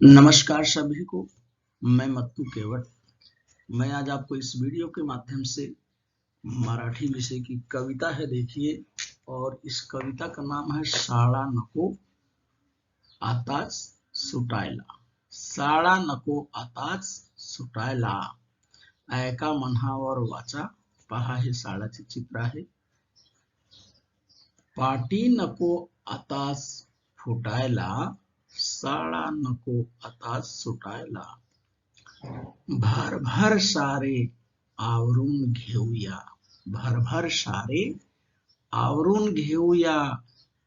नमस्कार सभी को। मैं मत्तू केवट। मैं आज आपको इस वीडियो के माध्यम से मराठी विषय की कविता है देखिए, और इस कविता का नाम है साड़ा नको आताच सुटायला। साड़ा नको आताच सुटायला। ऐका मनावर वाचा, पहा हे शाळाचे चित्र आहे पाटी नको आताच फुटायला शाळा नको आता सुटायला. भरभर सारे आवरून घेऊया. भरभर सारे आवरून घेऊया.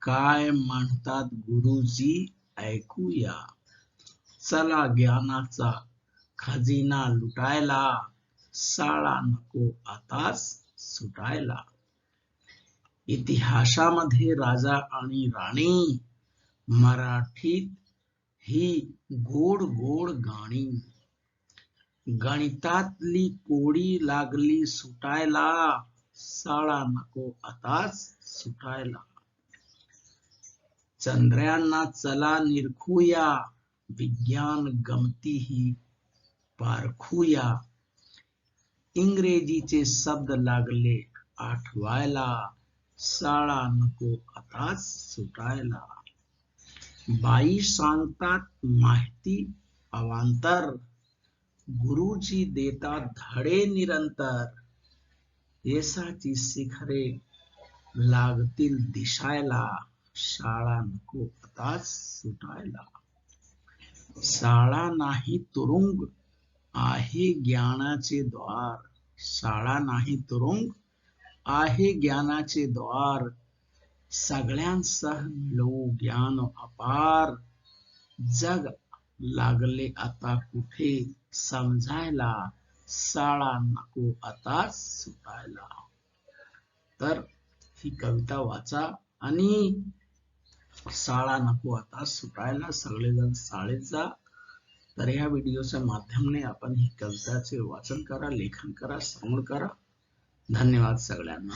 काय म्हणतात गुरुजी? ऐकूया. चला ज्ञानाचा खजिना लुटायला. साळा नको आताच सुटायला. इतिहासामध्ये राजा आणि राणी मराठीत ही गोड गोड गाणी। गणितातली कोडी लागली सुटायला शाळा नको आताच सुटायला। चंद्र्यांना चला निरखूया, विज्ञान गमतीही पारखूया। इंग्रजीचे शब्द लागले आठवायला शाळा नको आताच सुटायला। बाई सांगतात माहिती अवांतर, गुरुजी देता धडे निरंतर यशाची शिखरे लागतील दिशायला, शाळा नको आताच सुटायला. शाळा नाही तुरुंग, आहे ज्ञानाचे द्वार. शाळा नाही तुरुंग, आहे ज्ञानाचे द्वार. सगळ्यांसह मिळवू ज्ञान अपार जग लागले आता कुठे? समजायला साळा नको आता सुटायला. तर ही कविता वाचा आणि साळा नको आता सुटायला. सगळेजण साळेत जा. तर या व्हिडिओच्या माध्यमाने आपण ही कविताचे वाचन करा लेखन करा श्रवण करा. धन्यवाद सगळ्यांना.